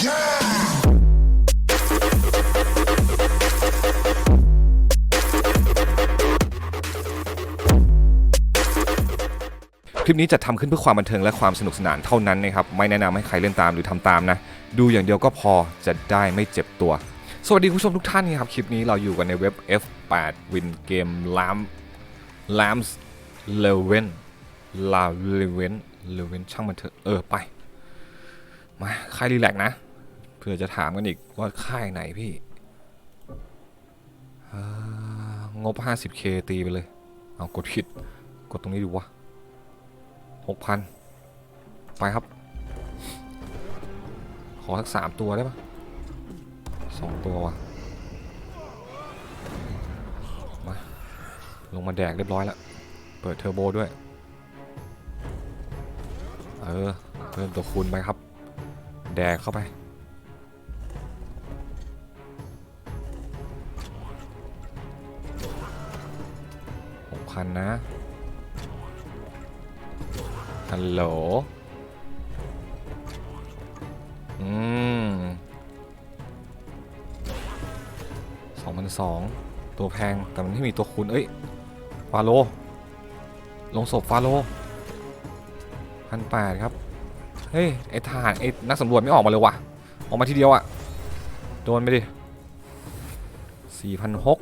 คลิปนี้จะทำขึ้นเพื่อความบันเทิงและความสนุกสนานเท่านั้นนะครับ ไม่แนะนำให้ใครเล่นตามหรือทำตามนะ ดูอย่างเดียวก็พอจะได้ไม่เจ็บตัว สวัสดีคุณผู้ชมทุกท่านนะครับ คลิปนี้เราอยู่กันในเว็บ F8 Win Game Lam Lams l e v e n La l e v e n l e v e n ช่างมันเถอะ เออไป มาใค่ายรีแลกนะ เพื่อจะถามกันอีกว่าค่ายไหนพี่งบ 50k ตีไปเลย เอากดผิด กดตรงนี้ดูวะหกพันไปครับ ขอสักสามตัวได้ปะสองตัววะมา ลงมาแดกเรียบร้อยแล้ว เปิดเทอร์โบด้วย เออ เพิ่มตัวคูณไปครับ แดกเข้าไปันนะ ฮัลโหล อืมสองพันสองตัวแพง แต่มันไม่มีตัวคูณเอ้ย ฟาโล ลงศพฟาโลพันแปดครับ เฮ้ย ไอ้ทหารไอ้นักสำรวจไม่ออกมาเลยว่ะ ออกมาทีเดียวอะโดนไปดิสี่พันหก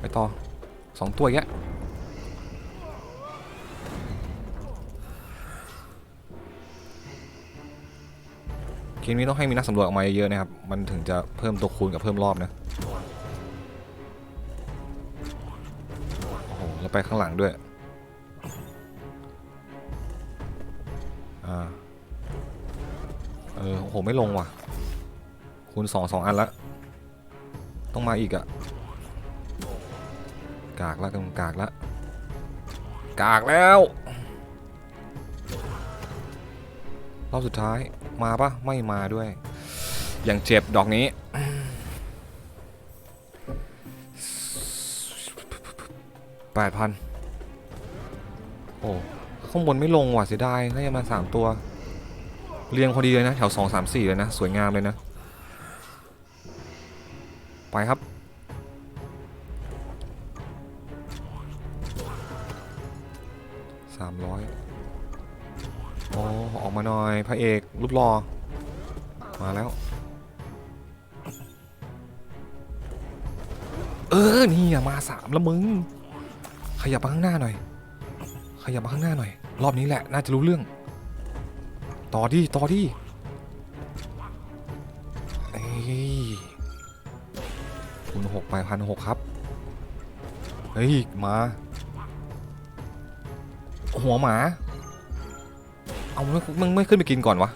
ไปต่อ สองตัวอีกแยะเกมนี้ต้องให้มีนักสำรวจออกมาเยอะๆนะครับ มันถึงจะเพิ่มตัวคูณกับเพิ่มรอบนะโอ้โหแล้วไปข้างหลังด้วยอ่าเออโอ้โหไม่ลงว่ะคูณสองสองอันละต้องมาอีกอะ กากแล้วกันกากแล้วกากแล้ว รอบสุดท้ายมาปะไม่มาด้วย อย่างเจ็บดอกนี้ แปดพันโอ้ข้างบนไม่ลงว่ะเสียดายน่าจะมาสามตัว เรียงพอดีเลยนะ แถวสองสามสี่เลยนะ สวยงามเลยนะ ไปครับ สามร้อยโอ้ออกมาหน่อยพระเอกรูปรอ มาแล้ว เออนี่อะมาสามแล้วมึง ขยับมาข้างหน้าหน่อย ขยับมาข้างหน้าหน่อย รอบนี้แหละน่าจะรู้เรื่อง ต่อดิต่อดิเอ้ยคูณหกไปพันหกครับ เฮ้ย มา หัวหมา เอามึงมึงไม่ขึ้นไปกินก่อนวะ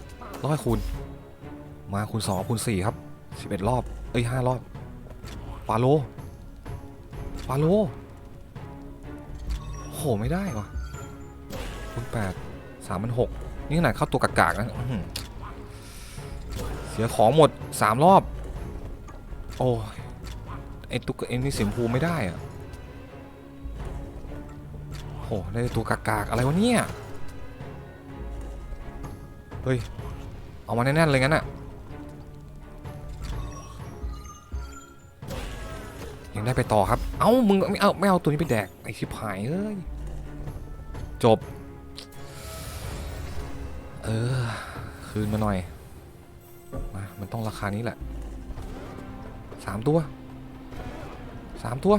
ร้อยคูณ มาคูณสองคูณสี่ครับสิบเอ็ดรอบ เอ้ยห้ารอบฟาโลฟาโลโหไม่ได้วะคูณแปดสามพันหกนี่ขนาดเข้าตัวกากๆนะเสียของหมดสามรอบ โอ้ยไอ้ตุ๊กไอ้นี่เสียมพูไม่ได้อะ โหได้ตัวกากๆอะไรวะเนี่ย เฮ้ย เอามาแน่นๆเลยงั้นอะยังได้ไปต่อครับ เอ้า มึงไม่เอาไม่เอาตัวนี้ไปแดก ไอ้ชิบหายเอ้ย จบ เออ คืนมาหน่อย มา มันต้องราคานี้แหละสามตัวสามตัว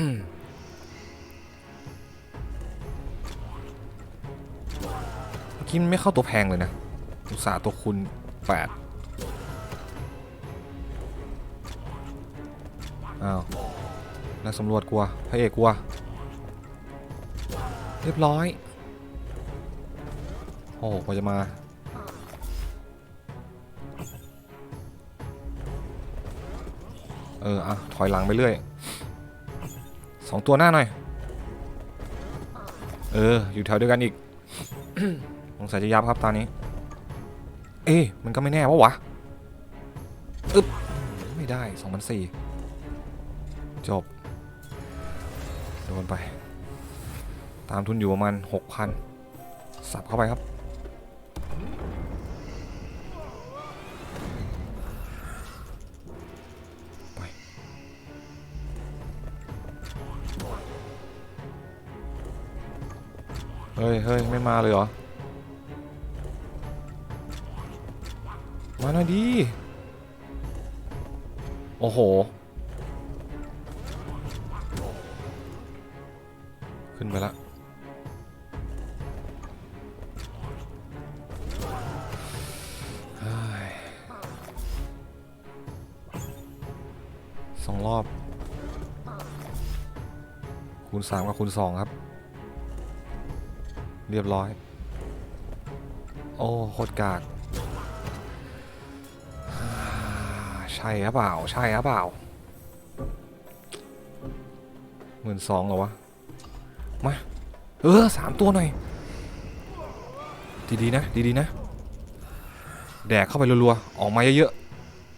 เมื่อกี้มันไม่เข้าตัวแพงเลยนะอุตสาห์ตัวคูณแปดอ้าวนักสำรวจกลัวพระเอกกลัว เรียบร้อย โอ้โหกว่าจะมาเออ อะ ถอยหลังไปเรื่อย สองตัวหน้าหน่อย เออ อยู่แถวเดียวกันอีกสงสัยจะยับครับตอนนี้ เอ๊ะมันก็ไม่แน่วะวะอึ๊บไม่ได้2004จบ โดนไป ตามทุนอยู่ประมาณหกพันสับเข้าไปครับ ฮ้ยเฮ้ยไม่มาเลยเหรอ มาหน่อยดี โอ้โห ขึ้นไปละเฮ้ยสองรอบ คูณสามกับคูณสองครับ เรียบร้อย โอ้โคตรกากใช่หรือเปล่า ใช่หรือเปล่าหมื่นสองเหรอวะ มา เออสามตัวหน่อย ดีๆนะ ดีๆนะ แดกเข้าไปรัวๆ ออกมาเยอะ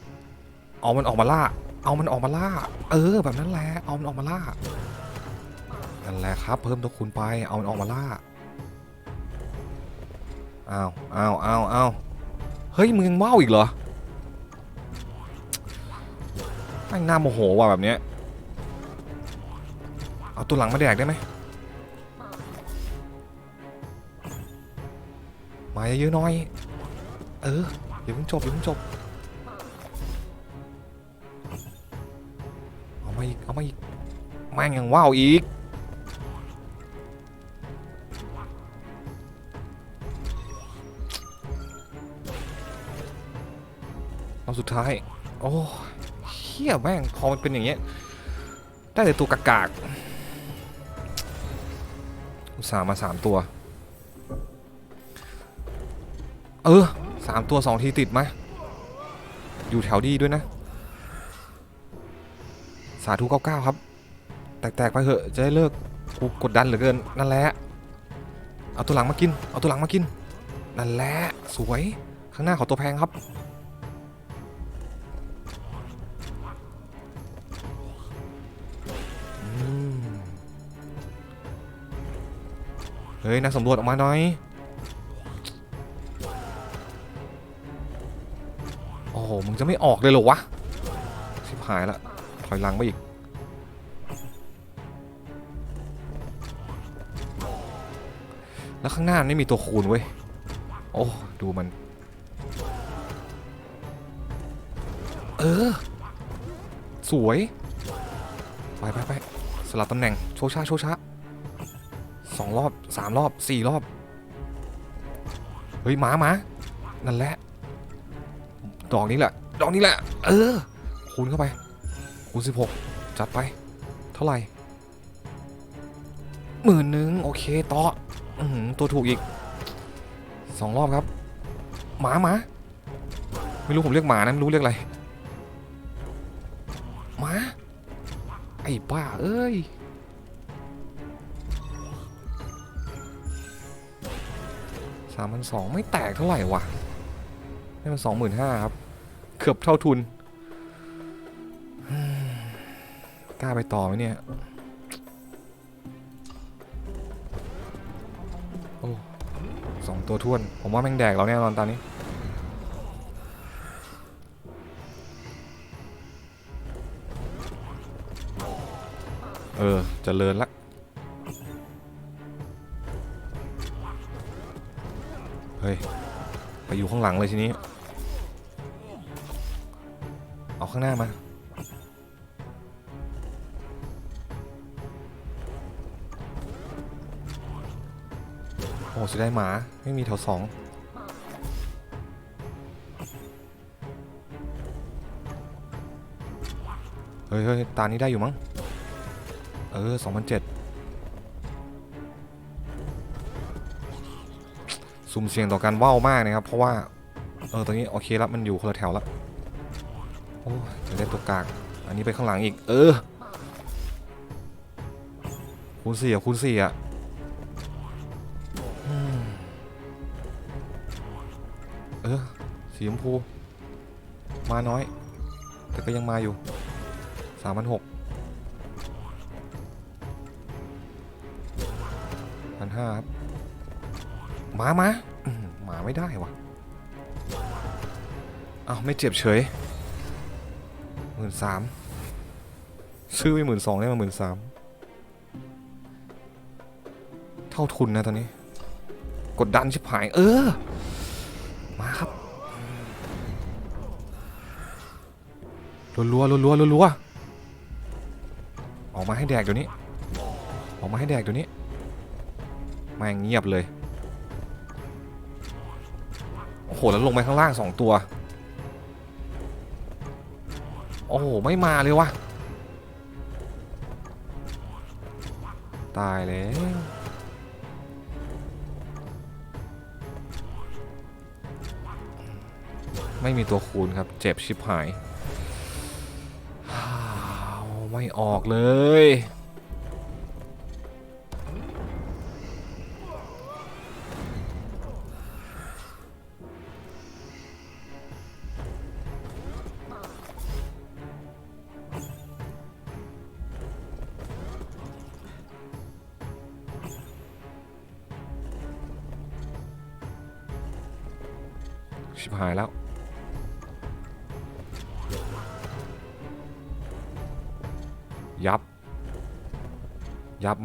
ๆ เอามันออกมาล่า เอามันออกมาล่า เออ แบบนั้นแหละ เอามันออกมาล่านั่นแหละครับ เพิ่มตัวคูณไป เอามันออกมาล่า อ้าวอ้าวอ้าวอ้าวเฮ้ยมึงยังเมาอีกเหรอแม่งน่าโมโหว่ะแบบเนี้ยเอาตัวหลังมาแดกได้ไหมมาเยอะๆน่อย เอออย่าเพิ่งจบอย่าเพิ่งจบ เอามาอีก เอามาอีกแม่งยังว้าวอีก เอาสุดท้าย โอ้เฮียแม่งพอมันเป็นอย่างเงี้ย ได้แต่ตัวกากๆอุตส่าห์มาสามตัว เออสามตัวสองทีติดไหมอยู่แถวดีด้วยนะ สาธุเก้าเก้าครับ แตกๆไปเถอะ จะได้เลิกกูกดดันเหลือเกิน นั่นแหละ เอาตัวหลังมากิน เอาตัวหลังมากิน นั่นแหละ สวย ข้างหน้าขอตัวแพงครับ เฮ้ยนักสำรวจออกมาหน่อย โอ้โห มึงจะไม่ออกเลยเหรอวะชิบหายละ ถอยหลังไปอีก แล้วข้างหน้าไม่มีตัวคูณเว้ย โอ้ ดูมัน เออ สวย ไปไปไปสลับตำแหน่ง โชว์ช้าโชว์ช้า รอบสามรอบสี่รอบ เฮ้ยหมาหมานั่นแหละ ดอกนี้แหละ ดอกนี้แหละ เออ คูณเข้าไป คูณ16จัดไป เท่าไหร่หมื่นหนึ่งโอเคต่ออื้อหือตัวถูกอีกสองรอบครับ หมาหมาไม่รู้ผมเรียกหมานะไม่รู้เรียกอะไรหมาไอ้บ้าเอ้ยามพันสองไม่แตกเท่าไหร่วะให้มันสองหมื่นห้าครับ เกือบเท่าทุนอืมกล้าไปต่อไหมเนี่ย โอ้สองตัวท้วน ผมว่าแม่งแดกเราแน่นอนตอนนี้เออจเจริญละ เฮ้ย ไปอยู่ข้างหลังเลยทีนี้ เอาข้างหน้ามา โอ้จะได้หมา ไม่มีแถวสองเฮ้ยเฮ้ยตานี้ได้อยู่มั้ง เออสองพันเจ็ด สุ่มเสี่ยงต่อการว่าวมากนะครับ เพราะว่าเออตอนนี้โอเคแล้วมันอยู่คนละแถวแล้วโอ้จะได้ตัวกากอันนี้ไปข้างหลังอีก เออคูณสี่อะคูณสี่อะเออสีชมพู มาน้อย แต่ก็ยังมาอยู่สามพันหกพันห้าครับ มามามหมาไม่ได้วะเอาไม่เจ็บเฉยหมื่นสามซื้อไปหมื่นสองได้มาหมื่นสามเท่าทุนนะตอนนี้ กดดันชิบหาย เออ มาครับรัวๆรัวๆรัวๆออกมาให้แดกเดี๋ยวนี้ ออกมาให้แดกเดี๋ยวนี้แม่งเงียบเลย หแล้วลงไปข้างล่างสองตัว โอ้โห ไม่มาเลยวะตายแล้วไม่มีตัวคูณครับ เจ็บชิบหาย ไม่ออกเลย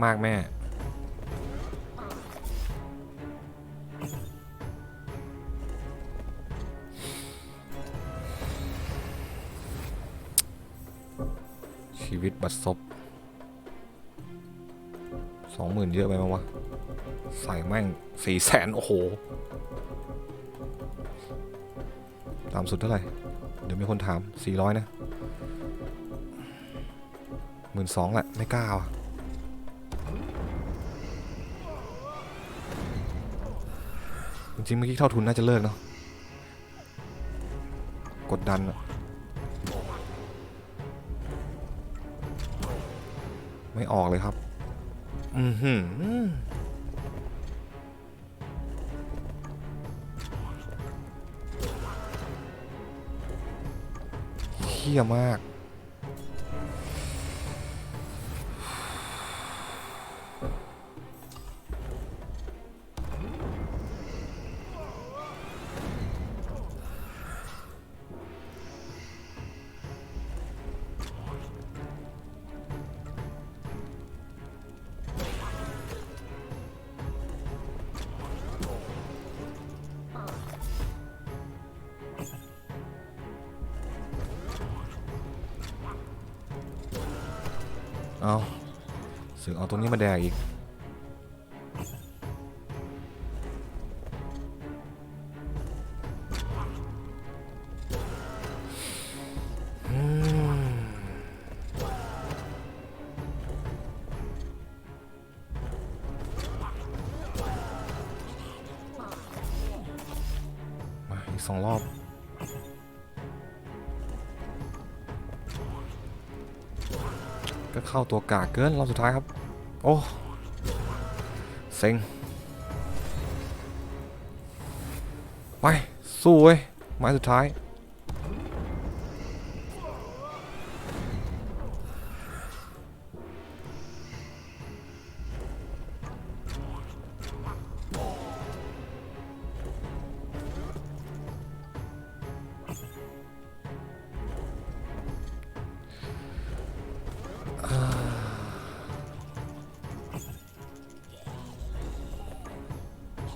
มากแม่ ชีวิตบัดซบสองหมื่นเยอะไปไหมวะ ใส่แม่งสี่แสนโอ้โห ตามสุดเท่าไหร่ เดี๋ยวมีคนถาม400นะหมื่นสองแหละ ไม่กล้าว่ะ จริงเมื่อกี้เท่าทุนน่าจะเลิกเนาะกดดันอะไม่ออกเลยครับ อือหือเฮี้ยมาก ตรงนี้มาแดกอีก มาอีกสองรอบก็เข้าตัวกากเกินรอบสุดท้ายครับ อ้เซ็งไป สู้เว้ยไม้สุดท้าย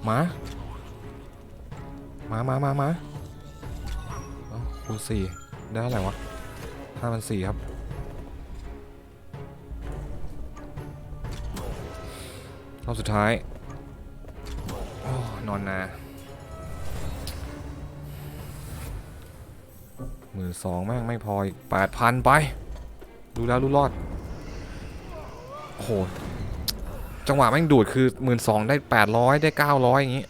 มา มามามามาเอ้าคูณสี่ได้เท่าไหร่วะห้าพันสี่ครับ รอบสุดท้ายอนอนนาหมื่นสองแม่งไม่พออีกแปดพันไป ดูแล้วรู้รอด โอ้โห จังหวะแม่งดูดคือหมื่นสองได้แปดร้อยได้เก้าร้อยอย่างงี้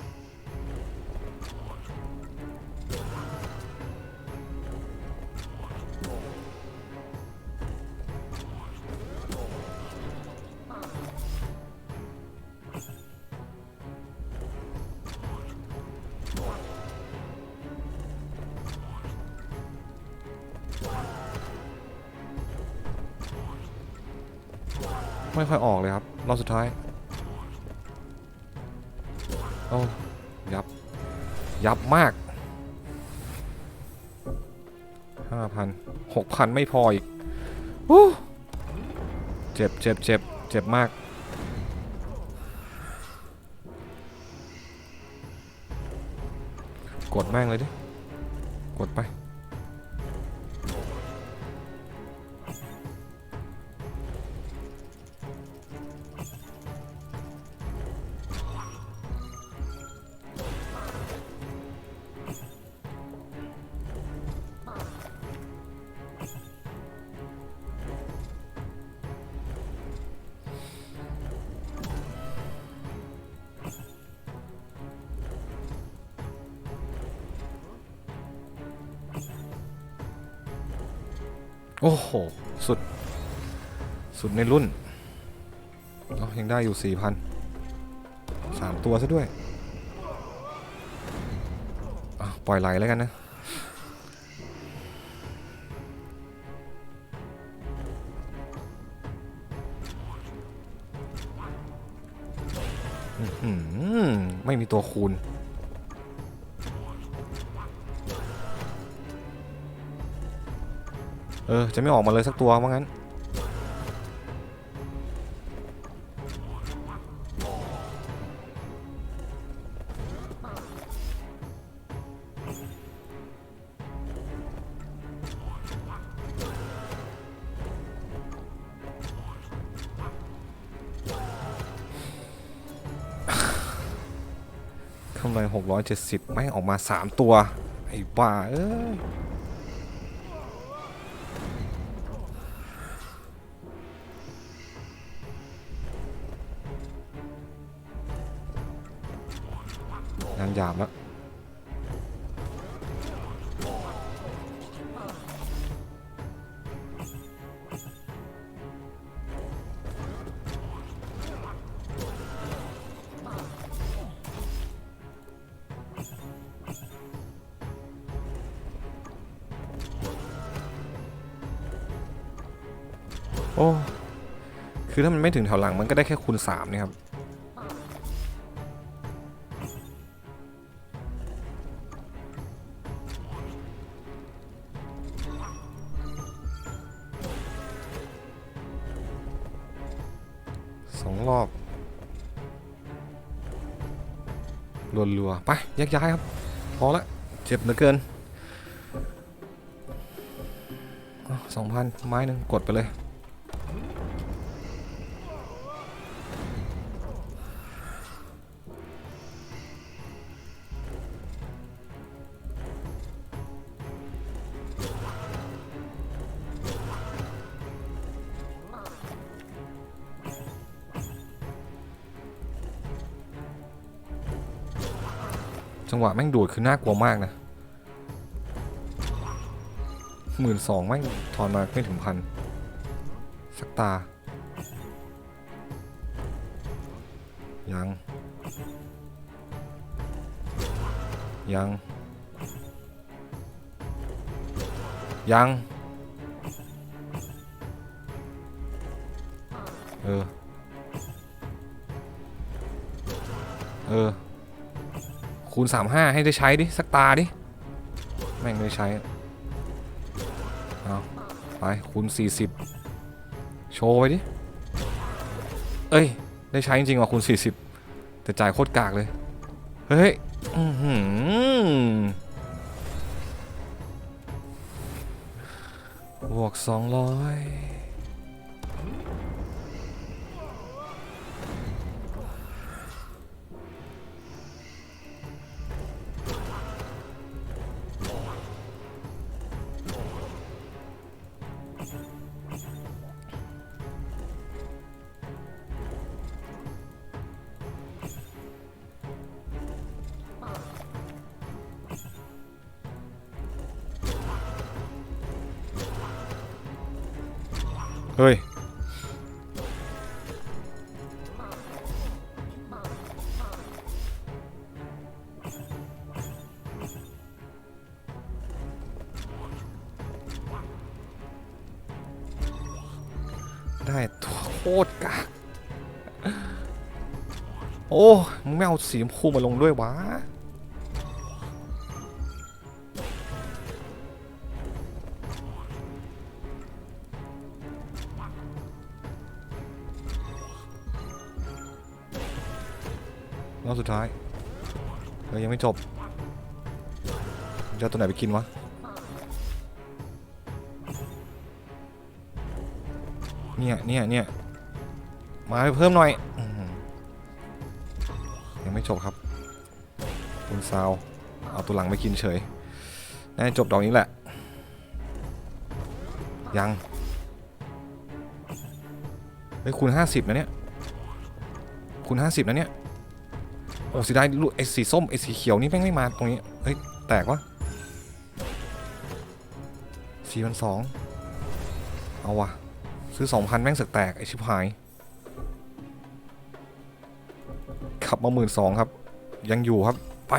ไม่ค่อยออกเลยครับ รอบสุดท้าย โอ้ยับ ยับมากห้าพันหกพันไม่พออีกอู้เจ็บเจ็บเจ็บเจ็บมาก กดแม่งเลยดิ กดไป โอ้โห สุด สุดในรุ่นเอ้ายังได้อยู่สี่พันสามตัวซะด้วย ปล่อยไหลแล้วกันนะไม่มีตัวคูณ ออ จะไม่ออกมาเลยสักตัวว่างั้น กำไร670ไม่ออกมา3ตัว ไอ้บ้า เอ้ยานหยาบแล้วโอ้ คือถ้ามันไม่ถึงแถวหลังมันก็ได้แค่คูณ3นี่ครับ รัวๆไปแยกย้ายครับ พอละเจ็บเหลือเกินสองพันไม้หนึ่งกดไปเลย จังหวะแม่งดูดคือน่ากลัวมากนะหมื่นสองแม่งทอนมาไม่ถึงพันสักตา ยัง ยัง ยัง เออ เออ คูณ 35 ให้ได้ใช้ดิ สักตาดิ แม่งไม่ได้ใช้ เอาไป คูณ 40 โชว์ไปดิ เอ้ย ได้ใช้จริงๆว่ะคูณ 40 แต่จ่ายโคตรกากเลย เฮ้ยอือหือบวก 200 ได้โคตรกากโอ้มึงไม่เอาสีชมพูมาลงด้วยวะรอบสุดท้ายเฮ้ยยังไม่จบจะตัวไหนไปกินวะ เนี่ยเนี่ยเนี่ยมาเพิ่มหน่อยอยังไม่จบครับคุณซาวเอาตัวหลังไปกินเฉยน่าจบดอกนี้แหละ ยังเฮ้ยคูณ50นะเนี่ยคูณ50นะเนี่ยโอ้สียดายลูกไอ้สีส้มไอ้สีเขียวนี่แม่งไม่มาตรงนี้เฮ้ยแตกวะสี่พันสองเอาวะ ซื้อสองพันแม่งสึกแตก ไอชิบหาย ขับมาหมื่นสองครับ ยังอยู่ครับ ไป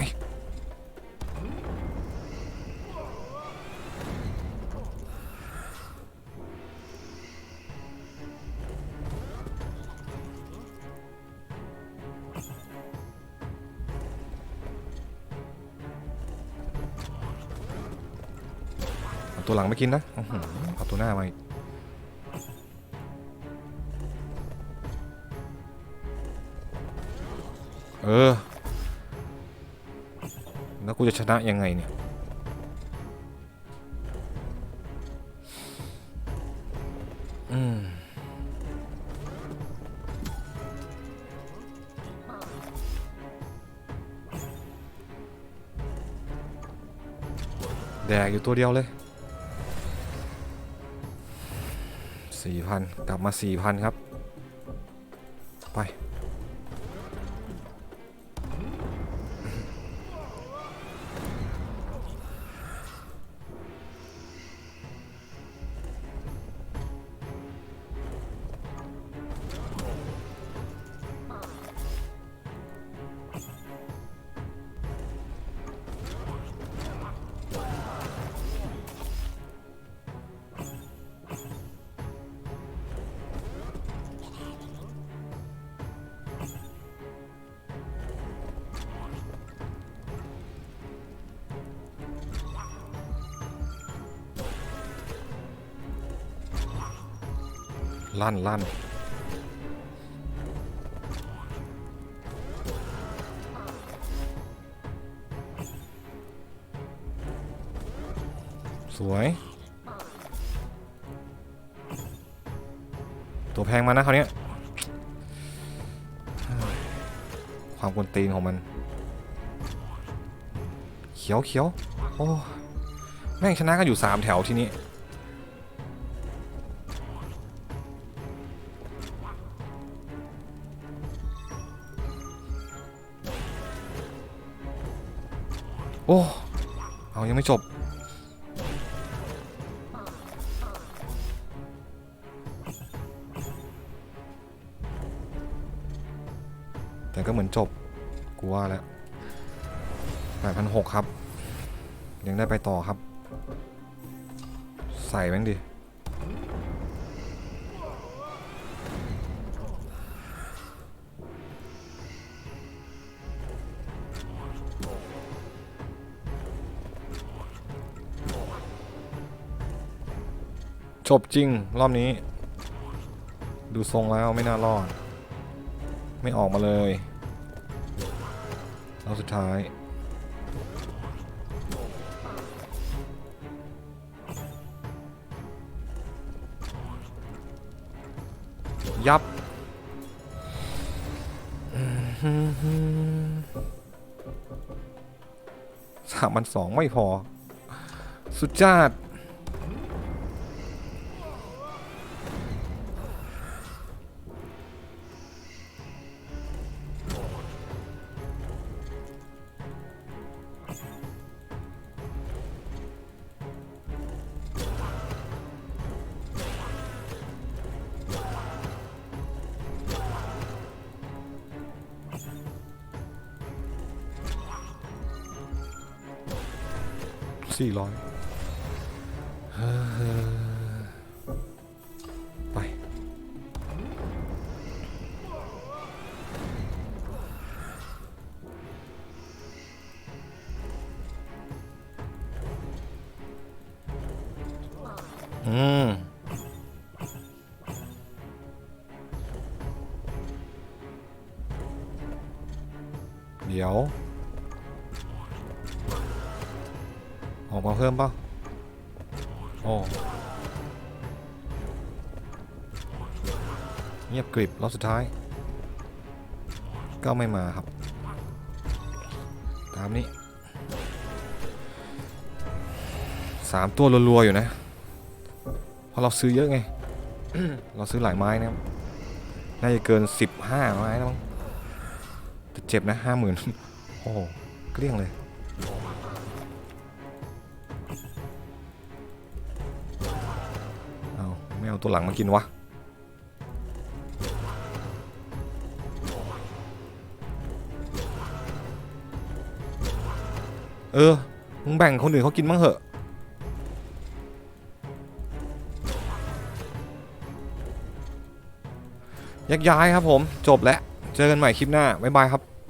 เอาตัวหลังไม่กินนะเอาตัวหน้ามาอีก เออ แล้วกูจะชนะยังไงเนี่ย อืม แดกอยู่ตัวเดียวเลยสี่พันกลับมาสี่พันครับ ไป ลั่นลั่นสวย ตัวแพงมานะคราวนี้ความกวนตีนของมัน เขียวเขียวโอ้แม่งชนะกันอยู่ 3 แถวทีนี้ ว่าแล้ว8,600ครับ ยังได้ไปต่อครับ ใส่แม่งดิจบจริง รอบนี้ ดูทรงแล้วไม่น่ารอด ไม่ออกมาเลย รอบสุดท้าย ยับ สามพันสองไม่พอ สุดจัดสี่ร้อย ไป เงียบกริบรอบสุดท้าย ก็ไม่มาครับ ตามนี้สามตัวรัวๆอยู่นะ เพราะเราซื้อเยอะไง เราซื้อหลายไม้นะครับน่าจะเกิน 15 ไม้แล้วมั้งจะเจ็บนะห้าหมื่นโอ้โหเกลี้ยงเลย เอาไม่เอาตัวหลังมากินวะ เออ มึงแบ่งคนอื่นเขากินบ้างเหอะ ยักย้ายครับผม จบแล้ว เจอกันใหม่คลิปหน้า บ๊ายบายครับ